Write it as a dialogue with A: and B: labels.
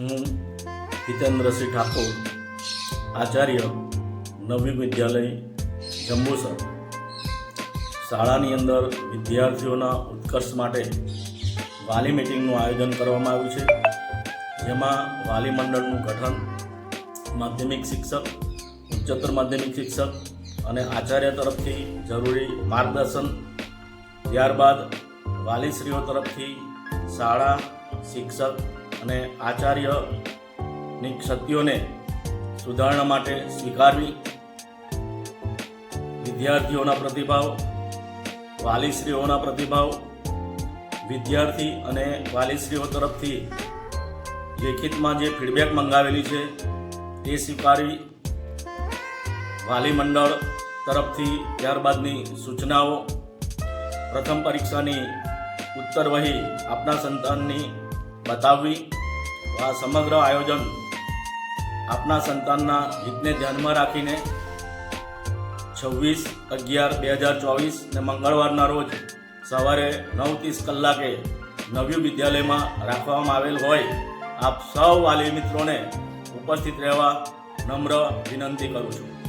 A: હું હિતેન્દ્રસિંહ ઠાકોર, આચાર્ય, નવી વિદ્યાલય, જંબુસર. શાળાની અંદર વિદ્યાર્થીઓના ઉત્કર્ષ માટે વાલી મિટિંગનું આયોજન કરવામાં આવ્યું છે. જેમાં વાલી મંડળનું ગઠન માધ્યમિક શિક્ષક, ઉચ્ચતર માધ્યમિક શિક્ષક અને આચાર્ય તરફથી જરૂરી માર્ગદર્શન. ત્યારબાદ વાલીશ્રીઓ તરફથી શાળા, શિક્ષક અને આચાર્યની ક્ષતિઓને સુધારણા માટે સ્વીકારવી. વિદ્યાર્થીઓના પ્રતિભાવ, વાલીશ્રીઓના પ્રતિભાવ, વિદ્યાર્થી અને વાલીશ્રીઓ તરફથી લેખિતમાં જે ફીડબેક મંગાવેલી છે, તે સ્વીકારવી. વાલી મંડળ તરફથી ત્યારબાદની સૂચનાઓ, પ્રથમ પરીક્ષાની ઉત્તર વહી આપના સંતાનની બતાવવી. આ સમગ્ર આયોજન આપના સંતાનના હિતને ધ્યાનમાં રાખીને છવ્વીસ અગિયાર બે હજાર ચોવીસ ને મંગળવારના રોજ સવારે નવ ત્રીસ કલાકે નવ્યું વિદ્યાલયમાં રાખવામાં આવેલ હોય, આપ સૌ વાલી મિત્રોને ઉપસ્થિત રહેવા નમ્ર વિનંતી કરું છું.